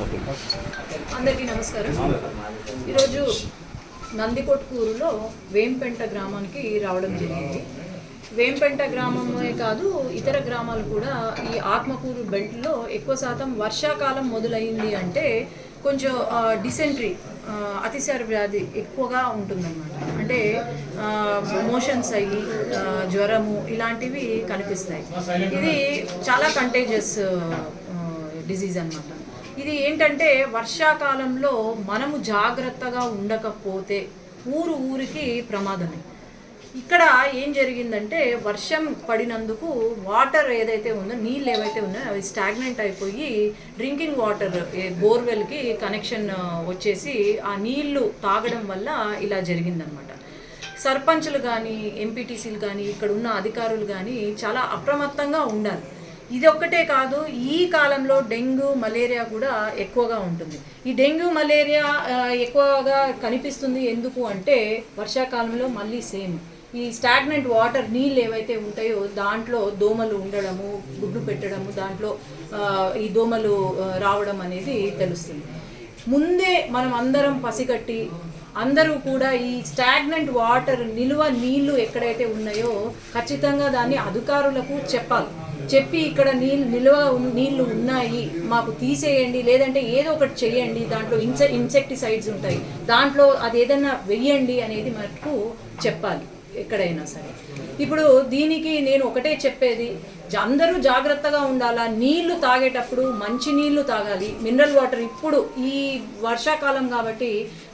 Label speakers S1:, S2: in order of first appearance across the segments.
S1: అందరికీ నమస్కారం. ఈరోజు నందికొట్కూరులో వేంపెంట గ్రామానికి రావడం జరిగింది. వేంపెంట గ్రామమే కాదు ఇతర గ్రామాలు కూడా ఈ ఆత్మకూరు బెల్ట్లో ఎక్కువ శాతం వర్షాకాలం మొదలైంది అంటే కొంచెం డిసెంట్రీ అతిసార వ్యాధి ఎక్కువగా ఉంటుందన్నమాట. అంటే మోషన్స్ అయ్యి జ్వరము ఇలాంటివి కనిపిస్తాయి. ఇది చాలా కంటేజియస్ డిజీజ్ అన్నమాట. ఇది ఏంటంటే వర్షాకాలంలో మనము జాగ్రత్తగా ఉండకపోతే ఊరు ఊరికి ప్రమాదమే. ఇక్కడ ఏం జరిగిందంటే వర్షం పడినందుకు వాటర్ ఏదైతే ఉందో నీళ్ళు ఏవైతే ఉన్నాయో అవి స్టాగ్నెంట్ అయిపోయి డ్రింకింగ్ వాటర్ బోర్వెల్కి కనెక్షన్ వచ్చేసి ఆ నీళ్ళు తాగడం వల్ల ఇలా జరిగిందనమాట సర్పంచులు కానీ ఎంపీటీసీలు కానీ ఇక్కడ ఉన్న అధికారులు కానీ చాలా అప్రమత్తంగా ఉండాలి. ఇది ఒక్కటే కాదు ఈ కాలంలో డెంగ్యూ మలేరియా కూడా ఎక్కువగా ఉంటుంది. ఈ డెంగ్యూ మలేరియా ఎక్కువగా కనిపిస్తుంది ఎందుకు అంటే వర్షాకాలంలో మళ్ళీ సేమ్. ఈ స్టాగ్నెంట్ వాటర్ నీళ్ళు ఏవైతే ఉంటాయో దాంట్లో దోమలు ఉండడము గుడ్డు పెట్టడము దాంట్లో ఈ దోమలు రావడం అనేది తెలుస్తుంది. ముందే మనం అందరం పసిగట్టి అందరూ కూడా ఈ స్టాగ్నెంట్ వాటర్ నిల్వ నీళ్ళు ఎక్కడైతే ఉన్నాయో ఖచ్చితంగా దాన్ని అధికారులకు చెప్పాలి. చెప్పి ఇక్కడ నీళ్ళు నిల్వ నీళ్ళు ఉన్నాయి మాకు తీసేయండి లేదంటే ఏదో ఒకటి చేయండి దాంట్లో ఇన్సె ఇన్సెక్టిసైడ్స్ ఉంటాయి. దాంట్లో అది ఏదైనా వెయ్యండి అనేది మటుకు చెప్పాలి ఎక్కడైనా సరే. ఇప్పుడు దీనికి నేను ఒకటే చెప్పేది అందరూ జాగ్రత్తగా ఉండాలా? నీళ్ళు తాగేటప్పుడు మంచి నీళ్ళు తాగాలి. మినరల్ వాటర్ ఇప్పుడు ఈ వర్షాకాలం కాబట్టి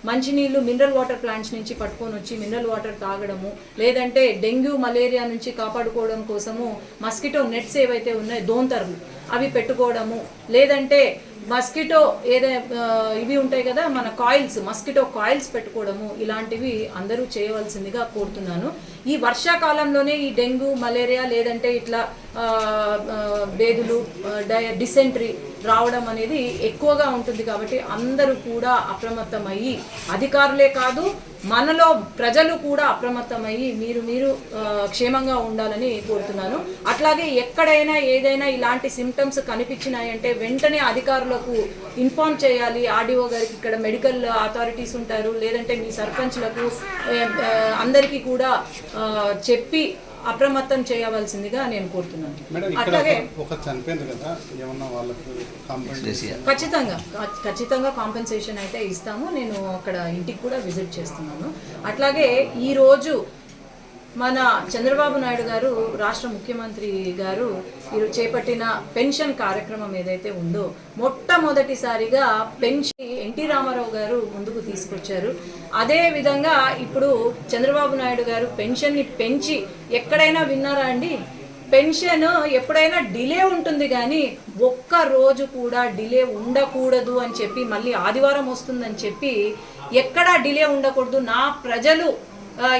S1: మంచి నీళ్ళు మినరల్ వాటర్ ప్లాంట్స్ నుంచి పట్టుకొని వచ్చి మినరల్ వాటర్ తాగడము లేదంటే డెంగ్యూ మలేరియా నుంచి కాపాడుకోవడం కోసము మస్కిటో నెట్స్ ఏవైతే ఉన్నాయో దోంతర్లు అవి పెట్టుకోవడము లేదంటే మస్కిటో ఏదే ఇవి ఉంటాయి కదా మన కాయిల్స్ మస్కిటో కాయిల్స్ పెట్టుకోవడము ఇలాంటివి అందరూ చేయవలసిందిగా కోరుతున్నాను. ఈ వర్షాకాలంలోనే ఈ డెంగ్యూ మలేరియా లేదంటే ఇట్లా బేదులు డై డిసెంట్రీ రావడం అనేది ఎక్కువగా ఉంటుంది కాబట్టి అందరూ కూడా అప్రమత్తమయ్యి అధికారులే కాదు మనలో ప్రజలు కూడా అప్రమత్తమయ్యి మీరు మీరు క్షేమంగా ఉండాలని కోరుతున్నాను. అట్లాగే ఎక్కడైనా ఏదైనా ఇలాంటి సిమ్టమ్స్ కనిపించినాయంటే వెంటనే అధికారులకు ఇన్ఫార్మ్ చేయాలి. ఆర్డీఓ గారికి ఇక్కడ మెడికల్ అథారిటీస్ ఉంటారు. లేదంటే మీ సర్పంచ్లకు అందరికీ కూడా చెప్పి అప్రమత్తం చేయవలసిందిగా నేను కోరుతున్నాను.
S2: మేడం ఇక్కడ
S1: అట్లాగే
S2: ఒక- ఒక చనిపోయింది కదా ఏమన్నా వాళ్ళకు కాంప్లైంట్
S1: ఖచ్చితంగా ఖచ్చితంగా కాంపెన్సేషన్ అయితే ఇస్తాము. నేను అక్కడ ఇంటికి కూడా విజిట్ చేస్తున్నాను. అట్లాగే ఈరోజు మన చంద్రబాబు నాయుడు గారు రాష్ట్ర ముఖ్యమంత్రి గారు ఈరోజు చేపట్టిన పెన్షన్ కార్యక్రమం ఏదైతే ఉందో మొట్టమొదటిసారిగా పెన్షన్ ఎన్టీ రామారావు గారు ముందుకు తీసుకొచ్చారు. అదే విధంగా ఇప్పుడు చంద్రబాబు నాయుడు గారు పెన్షన్ని పెంచి ఎక్కడైనా విన్నారా అండి? పెన్షన్ ఎప్పుడైనా డిలే ఉంటుంది కానీ ఒక్క రోజు కూడా డిలే ఉండకూడదు అని చెప్పి మళ్ళీ ఆదివారం వస్తుందని చెప్పి ఎక్కడా డిలే ఉండకూడదు. నా ప్రజలు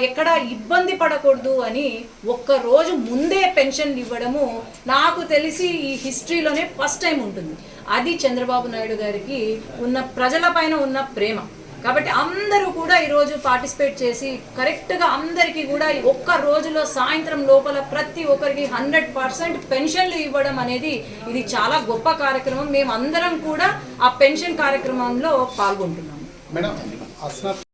S1: ఎక్కడ ఇబ్బంది పడకూడదు అని ఒక్క రోజు ముందే పెన్షన్ ఇవ్వడము నాకు తెలిసి ఈ హిస్టరీలోనే ఫస్ట్ టైం ఉంటుంది. అది చంద్రబాబు నాయుడు గారికి ఉన్న ప్రజలపైన ఉన్న ప్రేమ. కాబట్టి అందరూ కూడా ఈరోజు పార్టిసిపేట్ చేసి కరెక్ట్గా అందరికీ కూడా ఒక్క రోజులో సాయంత్రం లోపల ప్రతి ఒక్కరికి హండ్రెడ్ పర్సెంట్ పెన్షన్లు ఇవ్వడం అనేది ఇది చాలా గొప్ప కార్యక్రమం. మేము అందరం కూడా ఆ పెన్షన్ కార్యక్రమంలో పాల్గొంటున్నాము.
S2: మేడం